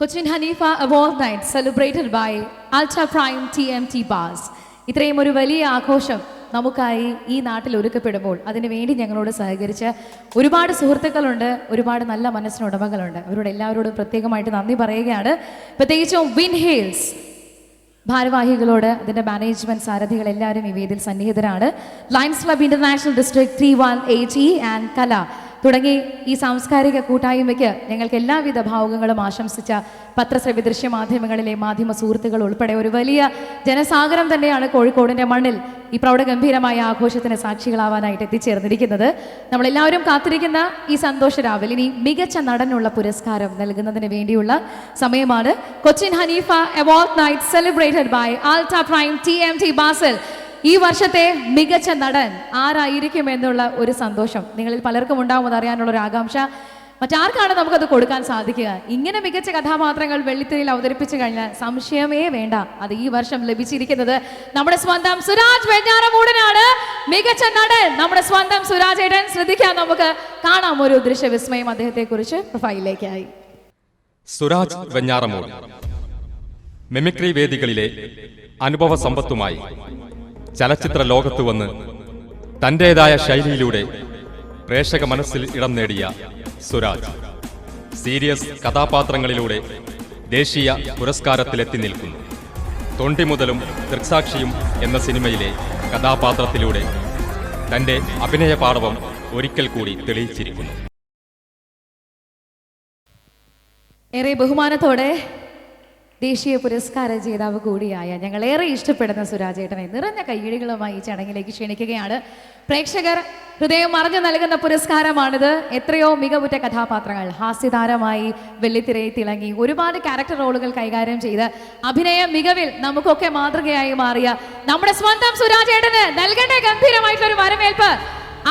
Cochin Haneefa award night celebrated by ultra prime T M T bars. ഇത്രയും ഒരു വലിയ ആഘോഷം നമുക്കായി ഈ നാട്ടിൽ ഒരുക്കപ്പെടുമ്പോൾ അതിനുവേണ്ടി ഞങ്ങളോട് സഹകരിച്ച ഒരുപാട് സുഹൃത്തുക്കളുണ്ട് ഒരുപാട് നല്ല മനസ്സിനുടമകളുണ്ട് അവരോട് എല്ലാവരോടും പ്രത്യേകമായിട്ട് നന്ദി പറയുകയാണ്. പ്രത്യേകിച്ചും വിൻ ഹേൽസ് ഭാരവാഹികളോട് അതിന്റെ മാനേജ്മെന്റ് സാരഥികൾ എല്ലാവരും ഈ വേദിയിൽ സന്നിഹിതരാണ്. Lions club international district three one eight E and കല. തുടങ്ങി ഈ സാംസ്കാരിക കൂട്ടായ്മയ്ക്ക് ഞങ്ങൾക്ക് എല്ലാവിധ ഭാവുകങ്ങളും ആശംസിച്ച പത്രശ്രവ്യ ദൃശ്യ മാധ്യമങ്ങളിലെ മാധ്യമ സുഹൃത്തുക്കൾ ഉൾപ്പെടെ ഒരു വലിയ ജനസാഗരം തന്നെയാണ് കോഴിക്കോടിന്റെ മണ്ണിൽ ഈ പ്രൗഢഗംഭീരമായ ആഘോഷത്തിന് സാക്ഷികളാവാനായിട്ട് എത്തിച്ചേർന്നിരിക്കുന്നത്. നമ്മളെല്ലാവരും കാത്തിരിക്കുന്ന ഈ സന്തോഷ രാവിലെ ഇനി മികച്ച നടനുള്ള പുരസ്കാരം നൽകുന്നതിന് വേണ്ടിയുള്ള സമയമാണ്. Cochin Haneefa award night celebrated by ultra prime T M T basal. ഈ വർഷത്തെ മികച്ച നടൻ ആരായിരിക്കും എന്നുള്ള ഒരു സന്തോഷം നിങ്ങളിൽ പലർക്കും ഉണ്ടാവും അറിയാനുള്ള ഒരു ആകാംക്ഷ. മറ്റാർക്കാണ് നമുക്കത് കൊടുക്കാൻ സാധിക്കുക? ഇങ്ങനെ മികച്ച കഥാപാത്രങ്ങൾ വെള്ളിത്തിരയിൽ അവതരിപ്പിച്ചു കഴിഞ്ഞാൽ സംശയമേ വേണ്ട. അത് ഈ വർഷം ലഭിച്ചിരിക്കുന്നത് നമ്മുടെ സ്വന്തം സുരാജ് വെഞ്ഞാറമൂടനാണ്. മികച്ച നടൻ നമ്മുടെ സ്വന്തം സുരാജ് ഏടൻ ശ്രദ്ധിക്കാൻ നമുക്ക്. കാണാം ഒരു ദൃശ്യവിസ്മയം അദ്ദേഹത്തെ കുറിച്ച് പ്രൊഫൈലിലേക്കായി സുരാജ് വെഞ്ഞാറമൂട്. മിമിക്രി വേദികളിലെ അനുഭവ സമ്പത്തുമായി ചലച്ചിത്ര ലോകത്ത് വന്ന് തന്റേതായ ശൈലിയിലൂടെ പ്രേക്ഷക മനസ്സിൽ ഇടം നേടിയ സുരാജ് സീരിയസ് കഥാപാത്രങ്ങളിലൂടെ ദേശീയ പുരസ്കാരത്തിലെത്തി നിൽക്കുന്നു. തൊണ്ടി മുതലും ദൃക്സാക്ഷിയും എന്ന സിനിമയിലെ കഥാപാത്രത്തിലൂടെ തന്റെ അഭിനയ പാടവം ഒരിക്കൽ കൂടി തെളിയിച്ചിരിക്കുന്നു. ഏറെ ബഹുമാനത്തോടെ ദേശീയ പുരസ്കാര ജേതാവ് കൂടിയായ ഞങ്ങളേറെ ഇഷ്ടപ്പെടുന്ന സുരാജേട്ടനെ നിറഞ്ഞ കയ്യടികളുമായി ഈ ചടങ്ങിലേക്ക് ക്ഷണിക്കുകയാണ്. പ്രേക്ഷകർ ഹൃദയം മറഞ്ഞു നൽകുന്ന പുരസ്കാരമാണിത്. എത്രയോ മികവുറ്റ കഥാപാത്രങ്ങൾ ഹാസ്യതാരമായി വെള്ളിത്തിരയിൽ തിളങ്ങി ഒരുപാട് ക്യാരക്ടർ റോളുകൾ കൈകാര്യം ചെയ്ത് അഭിനയ മികവിൽ നമുക്കൊക്കെ മാതൃകയായി മാറിയ നമ്മുടെ സ്വന്തം സുരാജേട്ടന് നൽകേണ്ട ഗംഭീരമായിട്ടുള്ള ഒരു വരവേൽപ്പ്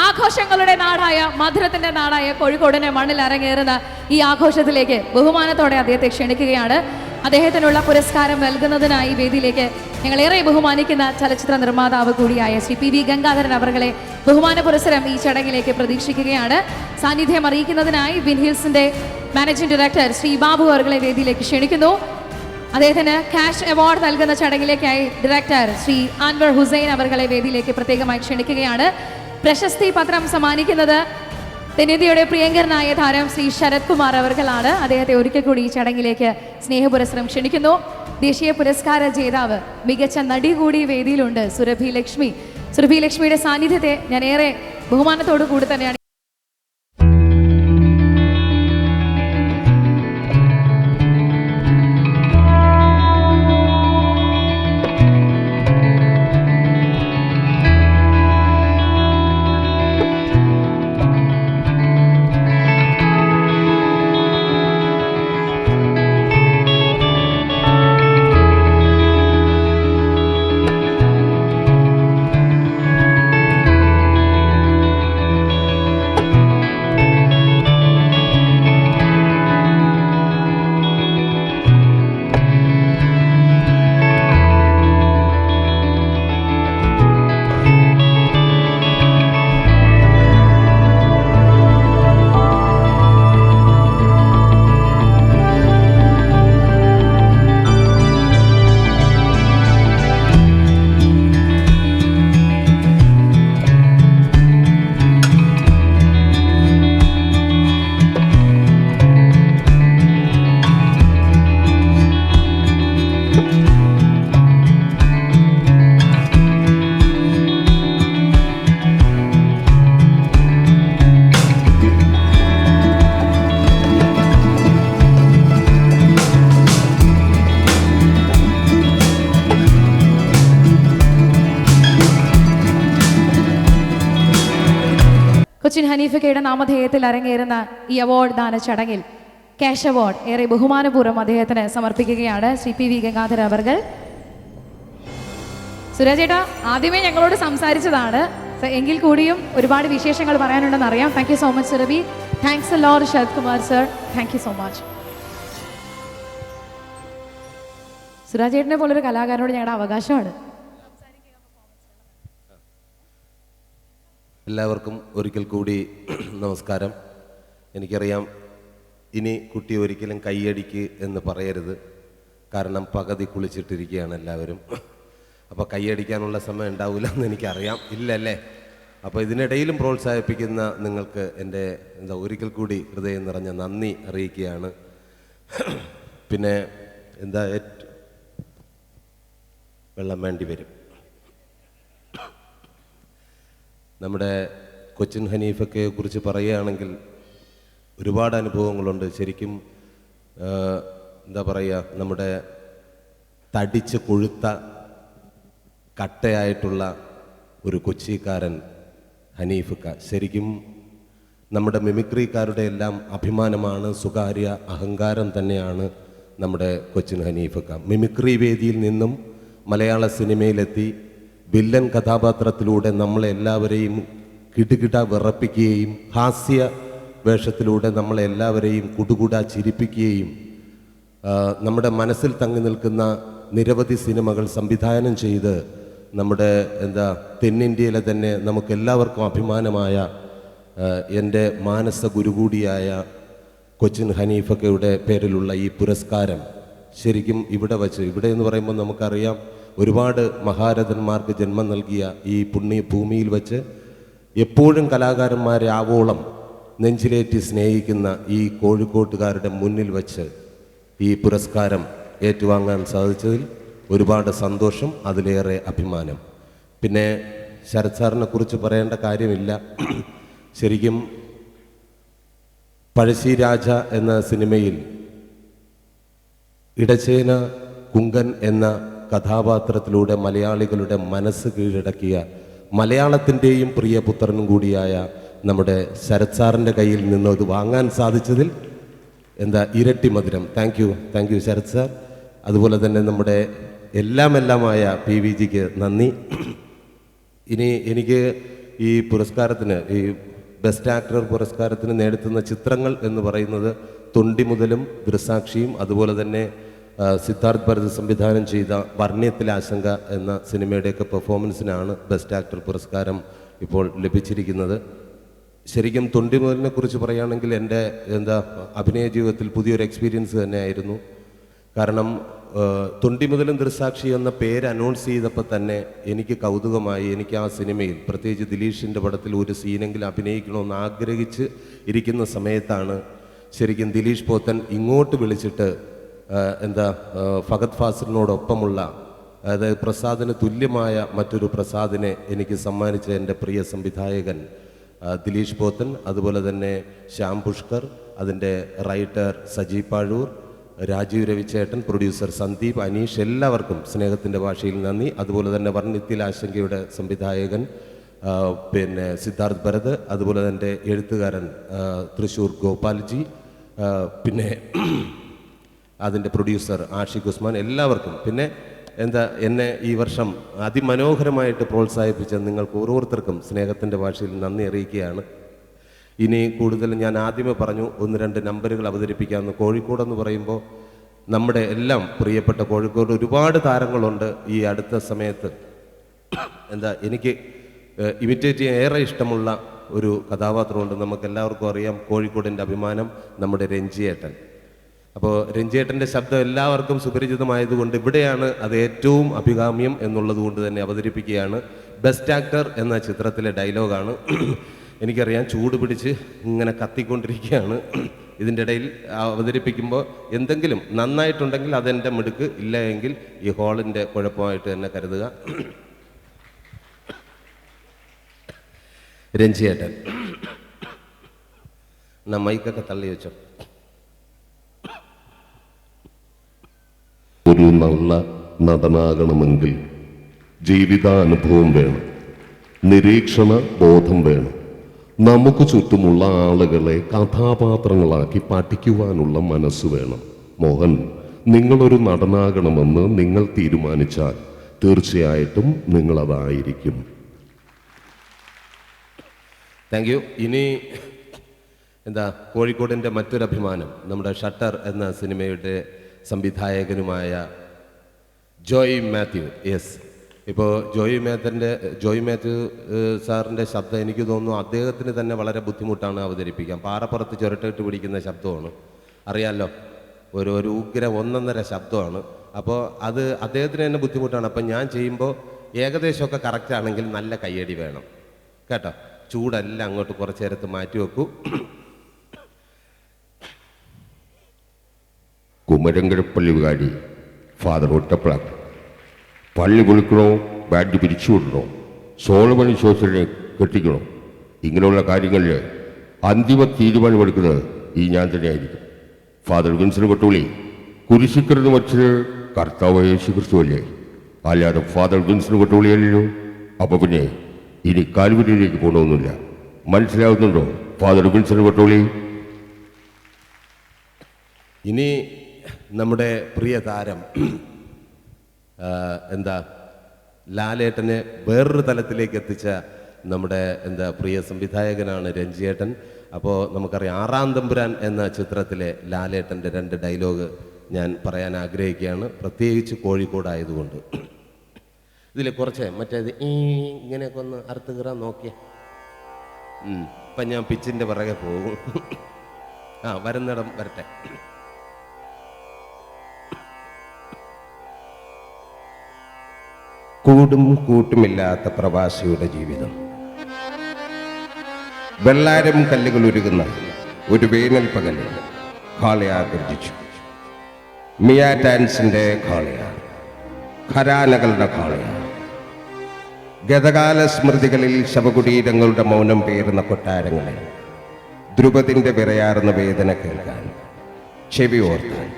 ആഘോഷങ്ങളുടെ നാടായ മധുരത്തിന്റെ നാടായ കോഴിക്കോടിനെ മണ്ണിൽ അരങ്ങേറുന്ന ഈ ആഘോഷത്തിലേക്ക് ബഹുമാനത്തോടെ അദ്ദേഹത്തെ ക്ഷണിക്കുകയാണ്. അദ്ദേഹത്തിനുള്ള പുരസ്കാരം നൽകുന്നതിനായി വേദിയിലേക്ക് ഞങ്ങൾ ഏറെ ബഹുമാനിക്കുന്ന ചലച്ചിത്ര നിർമ്മാതാവ് കൂടിയായ ശ്രീ പി വി ഗംഗാധരൻ അവർകളെ ബഹുമാന പുരസ്സരം ഈ ചടങ്ങിലേക്ക് പ്രതീക്ഷിക്കുകയാണ്. സാന്നിധ്യം അറിയിക്കുന്നതിനായി വിൻഹിൽസിന്റെ മാനേജിംഗ് ഡയറക്ടർ ശ്രീ ബാബു അവർകളെ വേദിയിലേക്ക് ക്ഷണിക്കുന്നു. അദ്ദേഹത്തിന് ക്യാഷ് അവാർഡ് നൽകുന്ന ചടങ്ങിലേക്കായി ഡയറക്ടർ ശ്രീ അൻവർ ഹുസൈൻ അവർകളെ വേദിയിലേക്ക് പ്രത്യേകമായി ക്ഷണിക്കുകയാണ്. പ്രശസ്തി പത്രം സമ്മാനിക്കുന്നത് തെന്നിന്ത്യയുടെ പ്രിയങ്കരനായ താരം ശ്രീ ശരത് കുമാർ അവർകളാണ് അദ്ദേഹത്തെ ഒരിക്കൽ കൂടി ഈ ചടങ്ങിലേക്ക് സ്നേഹപുരസ്സരം ക്ഷണിക്കുന്നു. ദേശീയ പുരസ്കാര ജേതാവ് മികച്ച നടി കൂടി വേദിയിലുണ്ട് സുരഭി ലക്ഷ്മി. സുരഭി ലക്ഷ്മിയുടെ സാന്നിധ്യത്തെ ഞാൻ ഏറെ ബഹുമാനത്തോടു കൂടി തന്നെയാണ് കൊച്ചിൻ ഹനീഫക്കയുടെ നാമധേയത്തിൽ അരങ്ങേറുന്ന ഈ അവാർഡ് ദാന ചടങ്ങിൽ ക്യാഷ് അവാർഡ് ഏറെ ബഹുമാനപൂർവം അദ്ദേഹത്തിന് സമർപ്പിക്കുകയാണ് ശ്രീ പി വി ഗംഗാധര അവർകൾ സുരാജേട്ടാ ആദ്യമേ ഞങ്ങളോട് സംസാരിച്ചതാണ്. എങ്കിൽ കൂടിയും ഒരുപാട് വിശേഷങ്ങൾ പറയാനുണ്ടെന്ന് അറിയാം. Thank you so much Surabhi. Thanks lore Sarath Kumar sir thank you so much Suraj സുരാജേട്ടനെ പോലൊരു കലാകാരനോട് ഞങ്ങളുടെ അവകാശമാണ്. എല്ലാവർക്കും ഒരിക്കൽ കൂടി നമസ്കാരം. എനിക്കറിയാം ഇനി കുട്ടി ഒരിക്കലും കൈയടിക്ക് എന്ന് പറയരുത്. കാരണം പകുതി കുളിച്ചിട്ടിരിക്കുകയാണ് എല്ലാവരും. അപ്പോൾ കൈയടിക്കാനുള്ള സമയം ഉണ്ടാവില്ല എന്ന് എനിക്കറിയാം. ഇല്ലല്ലേ? അപ്പോൾ ഇതിനിടയിലും പ്രോത്സാഹിപ്പിക്കുന്ന നിങ്ങൾക്ക് എന്റെ എന്താ ഒരിക്കൽ കൂടി ഹൃദയം നിറഞ്ഞ നന്ദി അറിയിക്കുകയാണ്. പിന്നെ എന്താ വെള്ളം വേണ്ടി വരും. നമ്മുടെ കൊച്ചിൻ ഹനീഫക്കെ കുറിച്ച് പറയുകയാണെങ്കിൽ ഒരുപാട് അനുഭവങ്ങളുണ്ട്. ശരിക്കും എന്താ പറയുക നമ്മുടെ തടിച്ച് കൊഴുത്ത കട്ടയായിട്ടുള്ള ഒരു കൊച്ചിക്കാരൻ ഹനീഫക്ക. ശരിക്കും നമ്മുടെ മിമിക്രിക്കാരുടെ എല്ലാം അഭിമാനമാണ് സ്വകാര്യ അഹങ്കാരം തന്നെയാണ് നമ്മുടെ കൊച്ചിൻ ഹനീഫക്ക. മിമിക്രി വേദിയിൽ നിന്നും മലയാള സിനിമയിലെത്തി വില്ലൻ കഥാപാത്രത്തിലൂടെ നമ്മളെല്ലാവരെയും കിടുകിട വിറപ്പിക്കുകയും ഹാസ്യ വേഷത്തിലൂടെ നമ്മളെല്ലാവരെയും കുടുകുട ചിരിപ്പിക്കുകയും നമ്മുടെ മനസ്സിൽ തങ്ങി നിൽക്കുന്ന നിരവധി സിനിമകൾ സംവിധാനം ചെയ്ത് നമ്മുടെ എന്താ തെന്നിന്ത്യയിലെ തന്നെ നമുക്ക് എല്ലാവർക്കും അഭിമാനമായ എന്റെ മാനസ ഗുരു കൂടിയായ കൊച്ചിൻ ഹനീഫക്കയുടെ പേരിലുള്ള ഈ പുരസ്കാരം ശരിക്കും ഇവിടെ വച്ച് ഇവിടെ എന്ന് പറയുമ്പോൾ നമുക്കറിയാം ഒരുപാട് മഹാരഥന്മാർക്ക് ജന്മം നൽകിയ ഈ പുണ്യ ഭൂമിയിൽ വച്ച് എപ്പോഴും കലാകാരന്മാരെ ആവോളം നെഞ്ചിലേറ്റി സ്നേഹിക്കുന്ന ഈ കോഴിക്കോട്ടുകാരുടെ മുന്നിൽ വച്ച് ഈ പുരസ്കാരം ഏറ്റുവാങ്ങാൻ സാധിച്ചതിൽ ഒരുപാട് സന്തോഷം അതിലേറെ അഭിമാനം. പിന്നെ ശരത് സാറിനെ കുറിച്ച് പറയേണ്ട കാര്യമില്ല. ശരിക്കും പഴശ്ശി രാജ എന്ന സിനിമയിൽ ഇടച്ചേന കുങ്കൻ എന്ന കഥാപാത്രത്തിലൂടെ മലയാളികളുടെ മനസ്സ് കീഴടക്കിയ മലയാളത്തിന്റെയും പ്രിയപുത്രനും കൂടിയായ നമ്മുടെ ശരത് സാറിന്റെ കയ്യിൽ നിന്ന് അത് വാങ്ങാൻ സാധിച്ചതിൽ എന്താ ഇരട്ടി മധുരം. Thank you thank you Sarath sir. അതുപോലെ തന്നെ നമ്മുടെ എല്ലാം എല്ലാമായ പി വി ജിക്ക് നന്ദി. ഇനി എനിക്ക് ഈ പുരസ്കാരത്തിന് ഈ ബെസ്റ്റ് ആക്ടർ പുരസ്കാരത്തിന് നേടുത്തുന്ന ചിത്രങ്ങൾ എന്ന് പറയുന്നത് തൊണ്ടി മുതലും ദൃസാക്ഷിയും അതുപോലെ തന്നെ സിദ്ധാർത്ഥ് ഭരത് സംവിധാനം ചെയ്ത വർണയത്തിലെ ആശങ്ക എന്ന സിനിമയുടെയൊക്കെ പെർഫോമൻസിനാണ് ബെസ്റ്റ് ആക്ടർ പുരസ്കാരം ഇപ്പോൾ ലഭിച്ചിരിക്കുന്നത്. ശരിക്കും തൊണ്ടിമുതലിനെ കുറിച്ച് പറയുകയാണെങ്കിൽ എന്റെ എന്താ അഭിനയ ജീവിതത്തിൽ പുതിയൊരു എക്സ്പീരിയൻസ് തന്നെയായിരുന്നു. കാരണം തൊണ്ടിമുതലും തൊണ്ടി മുതലും ദൃസാക്ഷി എന്ന പേര് അനൗൺസ് ചെയ്തപ്പോൾ തന്നെ എനിക്ക് കൗതുകമായി എനിക്ക് ആ സിനിമയിൽ പ്രത്യേകിച്ച് ദിലീഷിന്റെ പടത്തിൽ ഒരു സീനെങ്കിലും അഭിനയിക്കണമെന്ന് ആഗ്രഹിച്ച് ഇരിക്കുന്ന സമയത്താണ് ശരിക്കും ദിലീഷ് പോത്തൻ ഇങ്ങോട്ട് വിളിച്ചിട്ട് എന്താ ഫഗത് ഫാസിലിനോടൊപ്പമുള്ള അതായത് പ്രസാദിന് തുല്യമായ മറ്റൊരു പ്രസാദിനെ എനിക്ക് സമ്മാനിച്ച എന്റെ പ്രിയ സംവിധായകൻ ദിലീഷ് പോത്തൻ അതുപോലെ തന്നെ ശ്യാം പുഷ്കർ അതിന്റെ റൈറ്റർ സജി പാഴൂർ രാജീവ് രവിചേട്ടൻ പ്രൊഡ്യൂസർ സന്ദീപ് അനീഷ് എല്ലാവർക്കും സ്നേഹത്തിന്റെ ഭാഷയിൽ നന്ദി. അതുപോലെ തന്നെ വർണിത്തിൽ ആശങ്കയുടെ സംവിധായകൻ പിന്നെ സിദ്ധാർത്ഥ് ഭരത് അതുപോലെ തന്നെ എഴുത്തുകാരൻ തൃശ്ശൂർ ഗോപാൽജി പിന്നെ അതിന്റെ പ്രൊഡ്യൂസർ ആഷിഖ് ഉസ്മാൻ എല്ലാവർക്കും. പിന്നെ എന്താ എന്നെ ഈ വർഷം അതിമനോഹരമായിട്ട് പ്രോത്സാഹിപ്പിച്ച നിങ്ങൾക്ക് ഓരോരുത്തർക്കും സ്നേഹത്തിന്റെ ഭാഷയിൽ നന്ദി അറിയിക്കുകയാണ്. ഇനി കൂടുതൽ ഞാൻ ആദ്യമേ പറഞ്ഞു ഒന്ന് രണ്ട് നമ്പറുകൾ അവതരിപ്പിക്കാമെന്ന് കോഴിക്കോടെന്ന് പറയുമ്പോൾ നമ്മുടെ എല്ലാം പ്രിയപ്പെട്ട കോഴിക്കോട് ഒരുപാട് താരങ്ങളുണ്ട് ഈ അടുത്ത സമയത്ത്. എന്താ എനിക്ക് ഇമിറ്റേറ്റ് ചെയ്യാൻ ഏറെ ഇഷ്ടമുള്ള ഒരു കഥാപാത്രമുണ്ട്. നമുക്കെല്ലാവർക്കും അറിയാം കോഴിക്കോടിന്റെ അഭിമാനം നമ്മുടെ രഞ്ജിയേട്ടൻ. അപ്പോൾ രഞ്ജേട്ടന്റെ ശബ്ദം എല്ലാവർക്കും സുപരിചിതമായതുകൊണ്ട് ഇവിടെയാണ് അത് ഏറ്റവും അഭികാമ്യം എന്നുള്ളത് കൊണ്ട് തന്നെ അവതരിപ്പിക്കുകയാണ്. ബെസ്റ്റ് ആക്ടർ എന്ന ചിത്രത്തിലെ ഡയലോഗാണ്. എനിക്കറിയാം ചൂട് പിടിച്ച് ഇങ്ങനെ കത്തിക്കൊണ്ടിരിക്കുകയാണ്. ഇതിന്റെ ഇടയിൽ അവതരിപ്പിക്കുമ്പോൾ എന്തെങ്കിലും നന്നായിട്ടുണ്ടെങ്കിൽ അതെന്റെ മിടുക്ക് ഇല്ല എങ്കിൽ ഈ ഹോളിന്റെ കുഴപ്പമായിട്ട് തന്നെ കരുതുക. രഞ്ജിയേട്ടൻ എന്നാ മൈക്കൊക്കെ തള്ളി വെച്ചോ. ഒരു നല്ല നടനാകണമെങ്കിൽ ജീവിതാനുഭവം വേണം. നിരീക്ഷണ ബോധം വേണം. നമുക്ക് ചുറ്റുമുള്ള ആളുകളെ കഥാപാത്രങ്ങളാക്കി പഠിക്കുവാനുള്ള മനസ്സ് വേണം. മോഹൻ നിങ്ങളൊരു നടനാകണമെന്ന് നിങ്ങൾ തീരുമാനിച്ചാൽ തീർച്ചയായിട്ടും നിങ്ങളതായിരിക്കും. താങ്ക് യു ഇനി എന്താ കോഴിക്കോടിന്റെ മറ്റൊരു അഭിമാനം നമ്മുടെ ഷട്ടർ എന്ന സിനിമയുടെ സംവിധായകനുമായ ജോയ് മാത്യു. യെസ് ഇപ്പോൾ ജോയ് മാത്യന്റെ ജോയ് മാത്യു സാറിന്റെ ശബ്ദം എനിക്ക് തോന്നുന്നു അദ്ദേഹത്തിന് തന്നെ വളരെ ബുദ്ധിമുട്ടാണ് അവതരിപ്പിക്കാൻ. പാറപ്പുറത്ത് ചുരട്ടിട്ട് പിടിക്കുന്ന ശബ്ദമാണ്. അറിയാമല്ലോ ഒരു ഒരു ഉഗ്ര ഒന്നൊന്നര ശബ്ദമാണ്. അപ്പോൾ അത് അദ്ദേഹത്തിന് തന്നെ ബുദ്ധിമുട്ടാണ്. അപ്പം ഞാൻ ചെയ്യുമ്പോൾ ഏകദേശമൊക്കെ കറക്റ്റ് ആണെങ്കിൽ നല്ല കയ്യടി വേണം. കേട്ടോ? ചൂടെല്ലാം അങ്ങോട്ട് കുറച്ച് നേരത്ത് മാറ്റി വെക്കൂ. കുമരങ്കരപ്പള്ളി വികാരി ഫാദർ ഒറ്റപ്ലാക്ക് പള്ളി പൊളിക്കണോ ബാറ്റ് പിരിച്ചു വിടണോ സോളമൻ ശോസനെ കെട്ടിക്കണോ ഇങ്ങനെയുള്ള കാര്യങ്ങളിൽ അന്തിമ തീരുമാനമെടുക്കുന്നത് ഈ ഞാൻ തന്നെയായിരിക്കും. ഫാദർ വിൻസൻ കൊട്ടൂളി കുരിശിക്കരുന്ന് വച്ചത് കർത്താവ് യേശു ക്രിസ്തു അല്ലേ? അല്ലാതെ ഫാദർ വിൻസൻ കൊട്ടൂളിയല്ലോ അപ്പൊ പിന്നെ ഇനി കാൽവരിയിലേക്ക് പോകണമെന്നില്ല. മനസ്സിലാവുന്നുണ്ടോ ഫാദർ വിൻസൻ കൊട്ടൂളി ഇനി നമ്മുടെ പ്രിയ താരം എന്താ ലാലേട്ടനെ വേറൊരു തലത്തിലേക്ക് എത്തിച്ച നമ്മുടെ എന്താ പ്രിയ സംവിധായകനാണ് രഞ്ജിയേട്ടൻ. അപ്പോൾ നമുക്കറിയാം ആറാം തമ്പുരാൻ എന്ന ചിത്രത്തിലെ ലാലേട്ടന്റെ രണ്ട് ഡയലോഗ് ഞാൻ പറയാൻ ആഗ്രഹിക്കുകയാണ്. പ്രത്യേകിച്ച് കോഴിക്കോടായതുകൊണ്ട്. ഇതിൽ കുറച്ച് മറ്റേത് ഈ ഇങ്ങനെയൊക്കെ ഒന്ന് അറുത്ത് കീറാൻ നോക്കിയ. ഇപ്പം ഞാൻ പിച്ചിന്റെ പിറകെ പോകും. ആ വരുന്നിടം വരട്ടെ. കൂടും കൂട്ടുമില്ലാത്ത പ്രവാസിയുടെ ജീവിതം. വെള്ളാരം കല്ലുകൾ ഉരുകുന്ന ഒരു വേനൽ പകലിൽ ഖാളയാ ഗർജിച്ചു. മിയ ഡാൻസിന്റെ ഖാളയ ഖരാനകളുടെ ഖാളയ. ഗതകാല സ്മൃതികളിൽ ശവകുടീരങ്ങളുടെ മൗനം പേറുന്ന കൊട്ടാരങ്ങളെ ധ്രുപതിന്റെ വിറയാർന്ന വേദന കേൾക്കാൻ ചെവി ഓർത്താൻ.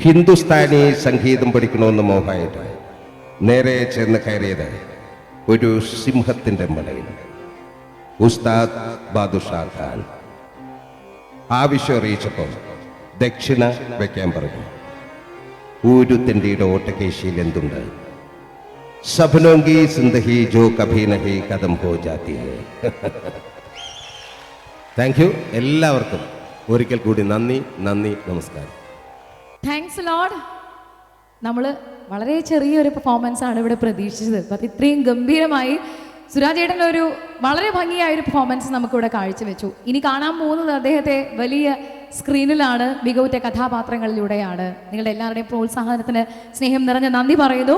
ഹിന്ദുസ്ഥാനി സംഗീതം പഠിക്കണമെന്ന് മോഹമായിട്ട് നേരെ ചെന്ന് കയറിയത് ഒരു സിംഹത്തിന്റെ മലയിൽ. ഉസ്താദ് ബാദുഷാ ഖാൻ. ആവശ്യം അറിയിച്ചപ്പോൾ ദക്ഷിണ വയ്ക്കാൻ പറഞ്ഞു. ഊരുത്തിന്റെ ഓട്ടകേശിയിൽ എന്തുണ്ട്? സഭനോങ്കി സിന്ദഹി ജോ കഭീനഹി കഥം ഹോ ജാതി താങ്ക് യു എല്ലാവർക്കും ഒരിക്കൽ കൂടി നന്ദി നന്ദി നമസ്കാരം. താങ്ക്സ് ലോഡ് നമ്മൾ വളരെ ചെറിയൊരു പെർഫോമൻസ് ആണ് ഇവിടെ പ്രതീക്ഷിച്ചത്. അപ്പം ഇത്രയും ഗംഭീരമായി സുരാജ് ഏട്ടൻ ഒരു വളരെ ഭംഗിയായ ഒരു പെർഫോമൻസ് നമുക്കിവിടെ കാഴ്ചവെച്ചു. ഇനി കാണാൻ പോകുന്നത് അദ്ദേഹത്തെ വലിയ സ്ക്രീനിലാണ് മികവുറ്റ കഥാപാത്രങ്ങളിലൂടെയാണ്. നിങ്ങളുടെ എല്ലാവരുടെയും പ്രോത്സാഹനത്തിന് സ്നേഹം നിറഞ്ഞ നന്ദി പറയുന്നു.